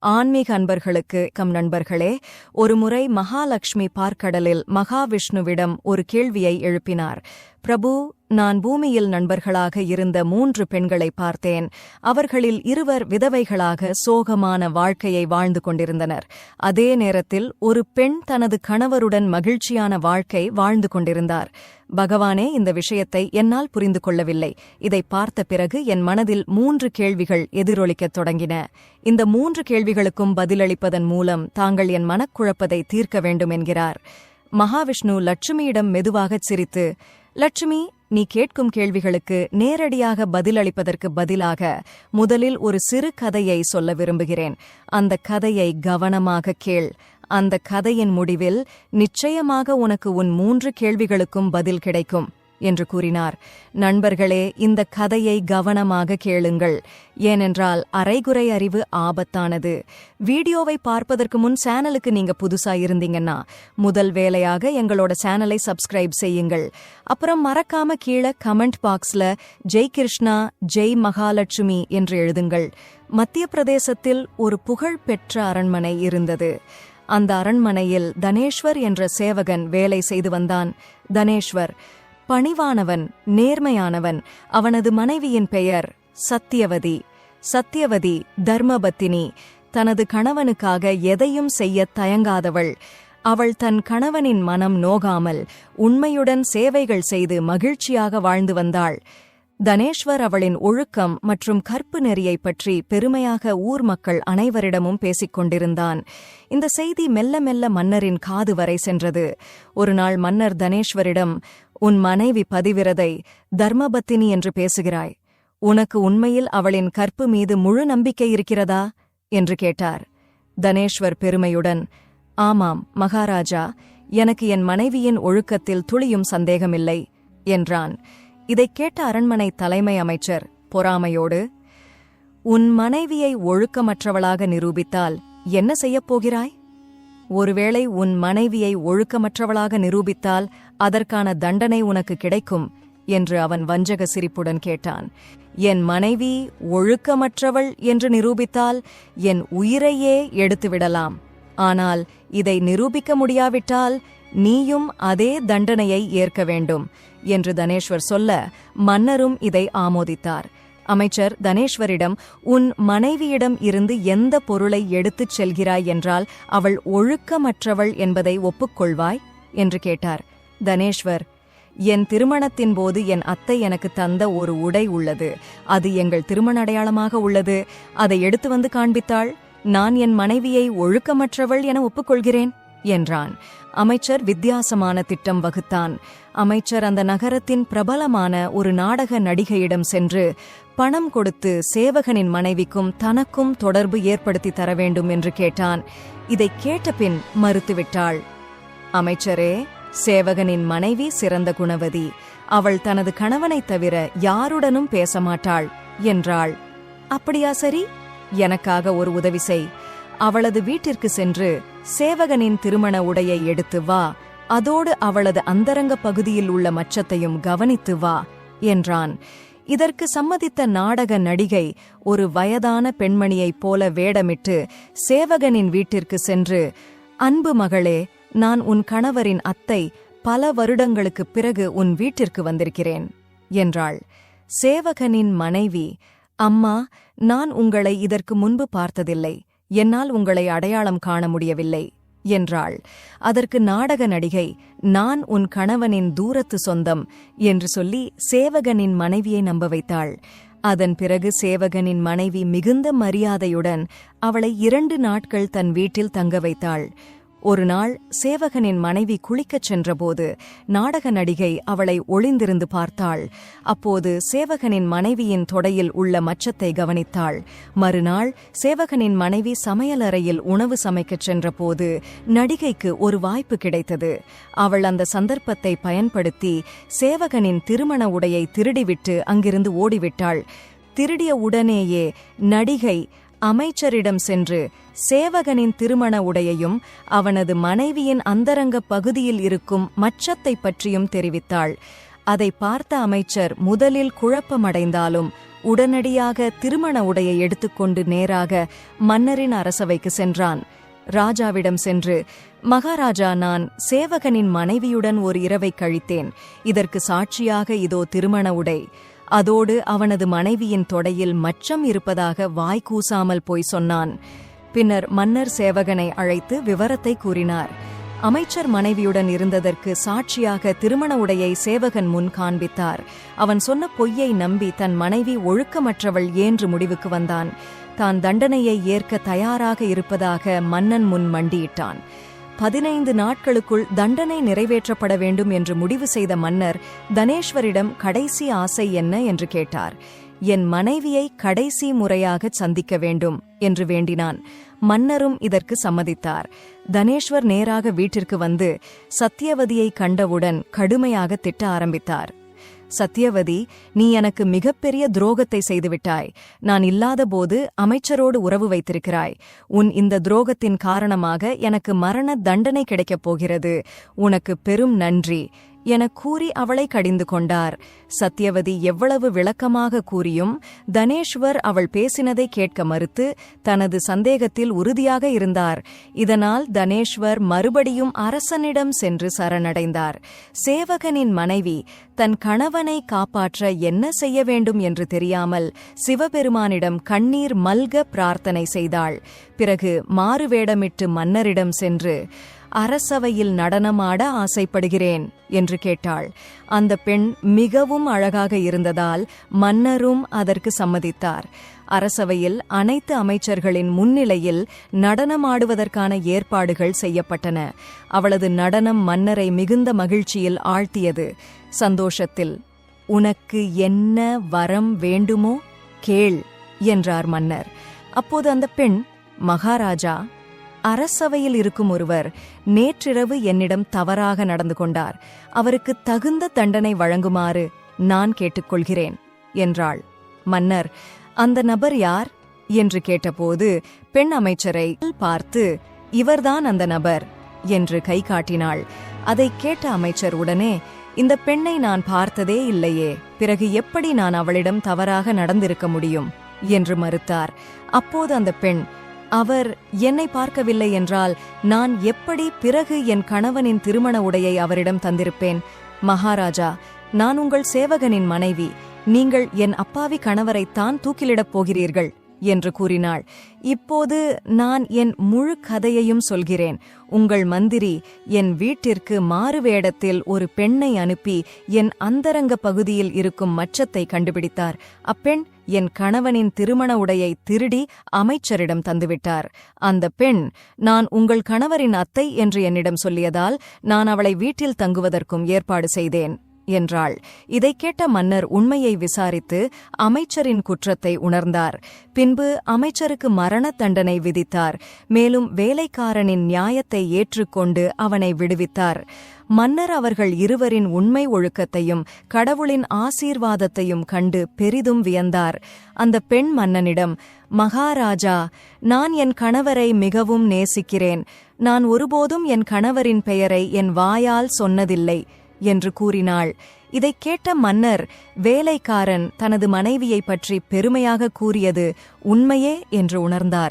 ஆன்மீக அன்பர்களுக்கு கம் நண்பர்களே ஒருமுறை மகாலட்சுமி பார்க்கடலில் மகாவிஷ்ணுவிடம் ஒரு கேள்வியை எழுப்பினார். பிரபு நான் பூமியில் நண்பர்களாக இருந்த மூன்று பெண்களை பார்த்தேன். அவர்களில் இருவர் விதவைகளாக சோகமான வாழ்க்கையை வாழ்ந்து கொண்டிருந்தனர். அதே நேரத்தில் ஒரு பெண் தனது கணவருடன் மகிழ்ச்சியான வாழ்க்கை வாழ்ந்து கொண்டிருந்தார். பகவானே இந்த விஷயத்தை என்னால் புரிந்து கொள்ளவில்லை. இதை பார்த்த பிறகு என் மனதில் மூன்று கேள்விகள் எதிரொலிக்கத் தொடங்கின. இந்த மூன்று கேள்விகளுக்கும் பதிலளிப்பதன் மூலம் தாங்கள் என் மனக்குழப்பதை தீர்க்க வேண்டும் என்கிறார். மகாவிஷ்ணு லட்சுமியிடம் மெதுவாகச் சிரித்து லட்சுமி நீ கேட்கும் கேள்விகளுக்கு நேரடியாக பதிலளிப்பதற்கு பதிலாக முதலில் ஒரு சிறு கதையை சொல்ல விரும்புகிறேன். அந்த கதையை கவனமாக கேள். அந்த கதையின் முடிவில் நிச்சயமாக உனக்கு உன் மூன்று கேள்விகளுக்கும் பதில் கிடைக்கும். என்று கூறினார். நண்பர்களே இந்த கதையை கவனமாக கேளுங்கள். ஏனென்றால் அரைகுறை அறிவு ஆபத்தானது. வீடியோவை பார்ப்பதற்கு முன் சேனலுக்கு நீங்க புதுசா இருந்தீங்கன்னா முதல் வேலையாக எங்களோட சேனலை சப்ஸ்கிரைப் செய்யுங்கள். அப்புறம் மறக்காம கீழே கமெண்ட் பாக்ஸ்ல ஜெய் கிருஷ்ணா ஜெய் மகாலட்சுமி என்று எழுதுங்கள். மத்திய பிரதேசத்தில் ஒரு புகழ் பெற்ற அரண்மனை இருந்தது. அந்த அரண்மனையில் தனேஸ்வர் என்ற சேவகன் வேலை செய்து வந்தான். தனேஸ்வர் பணிவானவன் நேர்மையானவன். அவனது மனைவியின் பெயர் சத்தியவதி. சத்தியவதி தர்மபத்தினி. தனது கணவனுக்காக எதையும் செய்ய தயங்காதவள். அவள் தன் கணவனின் மனம் நோகாமல் உண்மையுடன் சேவைகள் செய்து மகிழ்ச்சியாக வாழ்ந்து வந்தாள். தனேஷ்வர் அவளின் ஒழுக்கம் மற்றும் கற்பு நெறியைப் பற்றி பெருமையாக ஊர் மக்கள் அனைவரிடமும் பேசிக் கொண்டிருந்தான். இந்த செய்தி மெல்ல மெல்ல மன்னரின் காது வரை சென்றது. ஒருநாள் மன்னர் தனேஷ்வரிடம் உன் மனைவி பதிவிரதை தர்மபத்தினி என்று பேசுகிறாய். உனக்கு உண்மையில் அவளின் கற்பு மீது முழு நம்பிக்கை இருக்கிறதா? என்று கேட்டார். தனேஷ்வர் பெருமையுடன் ஆமாம் மகாராஜா. எனக்கு என் மனைவியின் ஒழுக்கத்தில் துளியும் சந்தேகமில்லை என்றான். இதைக் கேட்ட அரண்மனை தலைமை அமைச்சர் பொறாமையோடு உன் மனைவியை ஒழுக்கமற்றவளாக நிரூபித்தால் என்ன செய்யப் போகிறாய்? ஒருவேளை உன் மனைவியை ஒழுக்கமற்றவளாக நிரூபித்தால் அதற்கான தண்டனை உனக்கு கிடைக்கும் என்று அவன் வஞ்சக சிரிப்புடன் கேட்டான். என் மனைவி ஒழுக்கமற்றவள் என்று நிரூபித்தால் என் உயிரையே எடுத்துவிடலாம் ஆனால் இதை நிரூபிக்க முடியாவிட்டால் நீயும் அதே தண்டனையை ஏற்க வேண்டும். என்று தனேஸ்வர் சொல்ல மன்னரும் இதை ஆமோதித்தார். அமைச்சர் தனேஸ்வரிடம் உன் மனைவியிடம் இருந்து எந்த பொருளை எடுத்துச் செல்கிறாய் என்றால் அவள் ஒழுக்கமற்றவள் என்பதை ஒப்புக்கொள்வாய்? என்று கேட்டார். தனேஸ்வர் என் திருமணத்தின் போது என் அத்தை எனக்கு தந்த ஒரு உடை உள்ளது. அது எங்கள் திருமண அடையாளமாக உள்ளது. அதை எடுத்து வந்து காண்பித்தாள். நான் என் மனைவியை ஒழுக்கமற்றவள் என ஒப்புக்கொள்கிறேன் என்றான். அமைச்சர் வித்தியாசமான திட்டம் வகுத்தான். அமைச்சர் அந்த நகரத்தின் பிரபலமான ஒரு நாடக நடிகையிடம் சென்று பணம் கொடுத்து சேவகனின் மனைவிக்கும் தனக்கும் தொடர்பு ஏற்படுத்தி தர வேண்டும் என்று கேட்டான். இதை கேட்டபின் மறுத்துவிட்டாள். அமைச்சரே சேவகனின் மனைவி சிறந்த குணவதி. அவள் தனது கணவனைத் தவிர யாருடனும் பேச மாட்டாள் என்றாள். அப்படியா சரி எனக்காக ஒரு உதவி செய். அவளது வீட்டிற்கு சென்று சேவகனின் திருமண உடையை எடுத்து வா. அதோடு அவளது அந்தரங்க பகுதியில் உள்ள மச்சத்தையும் கவனித்து வா என்றான். இதற்கு சம்மதித்த நாடக நடிகை ஒரு வயதான பெண்மணியைப் போல வேடமிட்டு சேவகனின் வீட்டிற்கு சென்று அன்பு மகளே நான் உன் கணவரின் அத்தை பல வருடங்களுக்குப் பிறகு உன் வீட்டிற்கு வந்திருக்கிறேன் என்றாள். சேவகனின் மனைவி அம்மா நான் உங்களை இதற்கு முன்பு பார்த்ததில்லை. என்னால் உங்களை அடையாளம் காண முடியவில்லை. என்றாள். அதற்கு நாடக நடிகை நான் உன் கணவனின் தூரத்து சொந்தம் என்று சொல்லி சேவகனின் மனைவியை நம்ப வைத்தாள். அதன் பிறகு சேவகனின் மனைவி மிகுந்த மரியாதையுடன் அவளை இரண்டு நாட்கள் தன் வீட்டில் தங்க வைத்தாள். ஒரு நாள் சேவகனின் மனைவி குளிக்கச் சென்றபோது நாடக நடிகை அவளை ஒளிந்திருந்து பார்த்தாள். அப்போது சேவகனின் மனைவியின் தொடையில் உள்ள மச்சத்தை கவனித்தாள். மறுநாள் சேவகனின் மனைவி சமையலறையில் உணவு சமைக்கச் சென்றபோது நடிகைக்கு ஒரு வாய்ப்பு கிடைத்தது. அவள் அந்த சந்தர்ப்பத்தை பயன்படுத்தி சேவகனின் திருமண உடையை திருடிவிட்டு அங்கிருந்து ஓடிவிட்டாள். திருடிய உடனேயே நடிகை அமைச்சரிடம் சென்று சேவகனின் திருமண உடையையும் அவனது மனைவியின் அந்தரங்க பகுதியில் இருக்கும் மச்சத்தை பற்றியும் தெரிவித்தாள். அதை பார்த்த அமைச்சர் முதலில் குழப்பமடைந்தாலும் உடனடியாக திருமண உடையை எடுத்துக்கொண்டு நேராக மன்னரின் அரசவைக்கு சென்றான். ராஜாவிடம் சென்று மகாராஜா நான் சேவகனின் மனைவியுடன் ஒரு இரவை கழித்தேன். இதற்கு சாட்சியாக இதோ திருமண உடை. அதோடு அவனது மனைவியின் தொடையில் மச்சம் இருப்பதாக வாய் கூசாமல் போய் சொன்னான். பின்னர் மன்னர் சேவகனை அழைத்து விவரத்தை கூறினார். அமைச்சர் மனைவியுடன் இருந்ததற்கு சாட்சியாக திருமண உடையை சேவகன் முன் காண்பித்தார். அவன் சொன்ன பொய்யை நம்பி தன் மனைவி ஒழுக்கமற்றவள் ஏன்று முடிவுக்கு வந்தான். தான் தண்டனையை ஏற்க தயாராக இருப்பதாக மன்னன் முன் மண்டியிட்டான். பதினைந்து நாட்களுக்குள் தண்டனை நிறைவேற்றப்பட வேண்டும் என்று முடிவு செய்த மன்னர் தனேஸ்வரிடம் கடைசி ஆசை என்ன என்று கேட்டார். என் மனைவியை கடைசி முறையாக சந்திக்க வேண்டும் என்று வேண்டினான். மன்னரும் இதற்கு சம்மதித்தார். தனேஸ்வர் நேராக வீட்டிற்கு வந்து சத்தியவதியை கண்டவுடன் கடுமையாக திட்ட ஆரம்பித்தார். சத்தியவதி நீ எனக்கு மிகப்பெரிய துரோகத்தை செய்துவிட்டாய். நான் இல்லாத போது அமைச்சரோடு உறவு வைத்திருக்கிறாய். உன் இந்த துரோகத்தின் காரணமாக எனக்கு மரண தண்டனை கிடைக்கப் போகிறது. உனக்கு பெரும் நன்றி. எனக் கூறி அவளை கடிந்து கொண்டார். சத்யவதி எவ்வளவு விளக்கமாக கூறியும் தனேஷ்வர் அவள் பேசினதை கேட்க மறுத்து தனது சந்தேகத்தில் உறுதியாக இருந்தார். இதனால் தனேஷ்வர் மறுபடியும் அரசனிடம் சென்று சரணடைந்தார். சேவகனின் மனைவி தன் கணவனை காப்பாற்ற என்ன செய்ய வேண்டும் என்று தெரியாமல் சிவபெருமானிடம் கண்ணீர் மல்க பிரார்த்தனை செய்தாள். பிறகு மாறுவேடமிட்டு மன்னரிடம் சென்று அரசவையில் நடனமாட ஆசைப்படுகிறேன் என்று கேட்டாள். அந்த பெண் மிகவும் அழகாக இருந்ததால் மன்னரும் அதற்கு சம்மதித்தார். அரசவையில் அனைத்து அமைச்சர்களின் முன்னிலையில் நடனமாடுவதற்கான ஏற்பாடுகள் செய்யப்பட்டன. அவளது நடனம் மன்னரை மிகுந்த மகிழ்ச்சியில் ஆழ்த்தியது. சந்தோஷத்தில் உனக்கு என்ன வரம் வேண்டுமோ கேள் என்றார் மன்னர். அப்போது அந்த பெண் மகாராஜா அரசவையில் இருக்கும் ஒருவர் நேற்றிரவு என்னிடம் தவறாக நடந்து கொண்டார். அவருக்கு தகுந்த தண்டனை வழங்குமாறு நான் கேட்டுக்கொள்கிறேன் என்றாள். மன்னர் அந்த நபர் யார்? என்று கேட்டபோது பெண் அமைச்சரை பார்த்து இவர்தான் அந்த நபர் என்று கை காட்டினாள். அதை கேட்ட அமைச்சர் உடனே இந்த பெண்ணை நான் பார்த்ததே இல்லையே பிறகு எப்படி நான் அவளிடம் தவறாக நடந்திருக்க முடியும்? என்று மறுத்தார். அப்போது அந்த பெண் அவர் என்னை பார்க்கவில்லை என்றால் நான் எப்படி பிறகு என் கணவனின் திருமண உடையை அவரிடம் தந்திருப்பேன்? மகாராஜா நான் உங்கள் சேவகனின் மனைவி. நீங்கள் என் அப்பாவி கணவரைத்தான் தூக்கிலிடப் போகிறீர்கள். என்று கூறினாள். இப்போது நான் என் முழு கதையையும் சொல்கிறேன். உங்கள் மந்திரி என் வீட்டிற்கு மாறுவேடத்தில் ஒரு பெண்ணை அனுப்பி என் அந்தரங்க பகுதியில் இருக்கும் மச்சத்தை கண்டுபிடித்தார். அப்பெண் என் கணவனின் திருமண உடையை திருடி அமைச்சரிடம் தந்துவிட்டார். அந்த பெண் நான் உங்கள் கணவரின் அத்தை என்று என்னிடம் சொல்லியதால் நான் அவளை வீட்டில் தங்குவதற்கும் ஏற்பாடு செய்தேன். என்றாள். இதைக் கேட்ட மன்னர் உண்மையை விசாரித்து அமைச்சரின் குற்றத்தை உணர்ந்தார். பின்பு அமைச்சருக்கு மரண தண்டனை விதித்தார். மேலும் வேலைக்காரனின் நியாயத்தை ஏற்றுக்கொண்டு அவனை விடுவித்தார். மன்னர் அவர்கள் இருவரின் உண்மை ஒழுக்கத்தையும் கடவுளின் ஆசீர்வாதத்தையும் கண்டு பெரிதும் வியந்தார். அந்த பெண் மன்னனிடம் மகாராஜா நான் என் கணவரை மிகவும் நேசிக்கிறேன். நான் ஒருபோதும் என் கணவரின் பெயரை என் வாயால் சொன்னதில்லை. என்று கூறினாள். இதைக் கேட்ட மன்னர் வேலைக்காரன் தனது மனைவியைப் பற்றி பெருமையாக கூறியது உண்மையே என்று உணர்ந்தார்.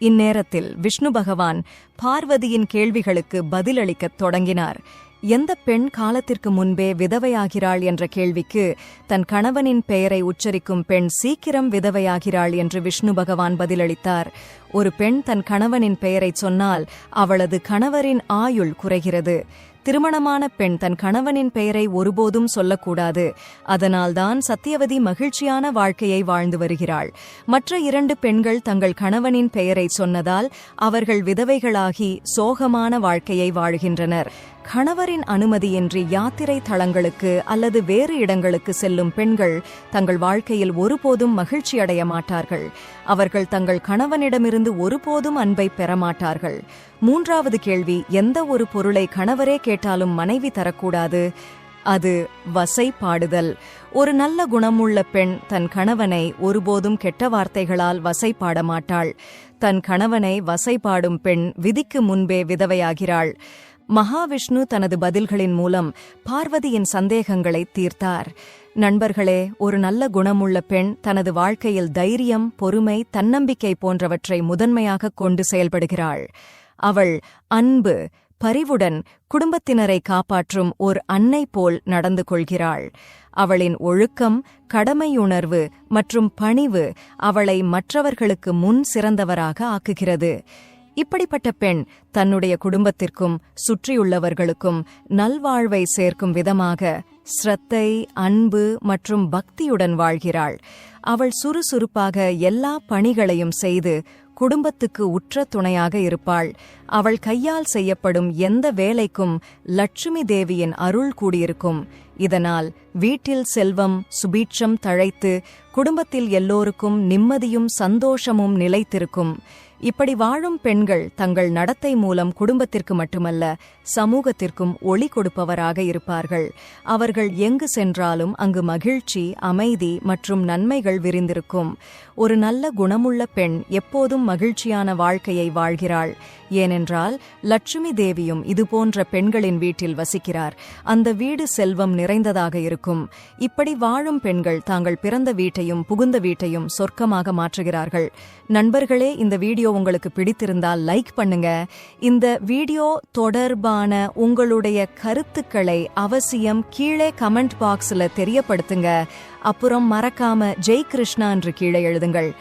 இந்நேரத்தில் விஷ்ணு பகவான் பார்வதியின் கேள்விகளுக்கு பதிலளிக்கத் தொடங்கினார். எந்த பெண் காலத்திற்கு முன்பே விதவையாகிறாள் என்ற கேள்விக்கு தன் கணவனின் பெயரை உச்சரிக்கும் பெண் சீக்கிரம் விதவையாகிறாள் என்று விஷ்ணு பகவான் பதிலளித்தார். ஒரு பெண் தன் கணவனின் பெயரைச் சொன்னால் அவளது கணவரின் ஆயுள் குறைகிறது. திருமணமான பெண் தன் கணவனின் பெயரை ஒருபோதும் சொல்லக்கூடாது. அதனால்தான் சத்தியவதி மகிழ்ச்சியான வாழ்க்கையை வாழ்ந்து வருகிறாள். மற்ற இரண்டு பெண்கள் தங்கள் கணவனின் பெயரை சொன்னதால் அவர்கள் விதவைகளாகி சோகமான வாழ்க்கையை வாழ்கின்றனர். கணவரின் அனுமதியின்றி யாத்திரை தளங்களுக்கு அல்லது வேறு இடங்களுக்கு செல்லும் பெண்கள் தங்கள் வாழ்க்கையில் ஒருபோதும் மகிழ்ச்சியடைய மாட்டார்கள். அவர்கள் தங்கள் கணவனிடமிருந்து ஒருபோதும் அன்பை பெறமாட்டார்கள் மூன்றாவது கேள்வி எந்த ஒரு பொருளை கணவரே கேட்டாலும் மனைவி தரக்கூடாது? அது வசை பாடுதல் ஒரு நல்ல குணமுள்ள பெண் தன் கணவனை ஒருபோதும் கெட்ட வார்த்தைகளால் வசை மாட்டாள். தன் கணவனை வசை பாடும் பெண் விதிக்கு முன்பே விதவையாகிறாள். மகாவிஷ்ணு தனது பதில்களின் மூலம் பார்வதியின் சந்தேகங்களை தீர்த்தார். நண்பர்களே ஒரு நல்ல குணமுள்ள பெண் தனது வாழ்க்கையில் தைரியம் பொறுமை தன்னம்பிக்கை போன்றவற்றை முதன்மையாக கொண்டு செயல்படுகிறாள். அவள் அன்பு பரிவுடன் குடும்பத்தினரை காப்பாற்றும் ஓர் அன்னை போல் நடந்து கொள்கிறாள். அவளின் ஒழுக்கம் கடமையுணர்வு மற்றும் பணிவு அவளை மற்றவர்களுக்கு முன் சிறந்தவராக ஆக்குகிறது. இப்படிப்பட்ட பெண் தன்னுடைய குடும்பத்திற்கும் சுற்றியுள்ளவர்களுக்கும் நல்வாழ்வை சேர்க்கும் விதமாக ஸ்ரத்தை அன்பு மற்றும் பக்தியுடன் வாழ்கிறாள். அவள் சுறுசுறுப்பாக எல்லா பணிகளையும் செய்து குடும்பத்துக்கு உற்ற துணையாக இருப்பாள். அவள் கையால் செய்யப்படும் எந்த வேலைக்கும் லட்சுமி தேவியின் அருள் கூடியிருக்கும். இதனால் வீட்டில் செல்வம் சுபீட்சம் தழைத்து குடும்பத்தில் எல்லோருக்கும் நிம்மதியும் சந்தோஷமும் நிலைத்திருக்கும். இப்படி வாழும் பெண்கள் தங்கள் நடத்தை மூலம் குடும்பத்திற்கு மட்டுமல்ல சமூகத்திற்கும் ஒளி கொடுப்பவராக இருப்பார்கள். அவர்கள் எங்கு சென்றாலும் அங்கு மகிழ்ச்சி அமைதி மற்றும் நன்மைகள் விரிந்திருக்கும். ஒரு நல்ல குணமுள்ள பெண் எப்போதும் மகிழ்ச்சியான வாழ்க்கையை வாழ்கிறாள். ஏனென்றால் லட்சுமி தேவியும் இதுபோன்ற பெண்களின் வீட்டில் வசிக்கிறார். அந்த வீடு செல்வம் நிறைந்ததாக இருக்கும். இப்படி வாழும் பெண்கள் தாங்கள் பிறந்த வீட்டையும் புகுந்த வீட்டையும் சொர்க்கமாக மாற்றுகிறார்கள். நண்பர்களே இந்த வீடியோ உங்களுக்கு பிடித்திருந்தால் லைக் பண்ணுங்க. இந்த வீடியோ தொடர்பான உங்களுடைய கருத்துக்களை அவசியம் கீழே கமெண்ட் பாக்ஸ்ல தெரியப்படுத்துங்க. அப்புறம் மறக்காம ஜெய் கிருஷ்ணா என்று கீழே எழுதுங்கள்.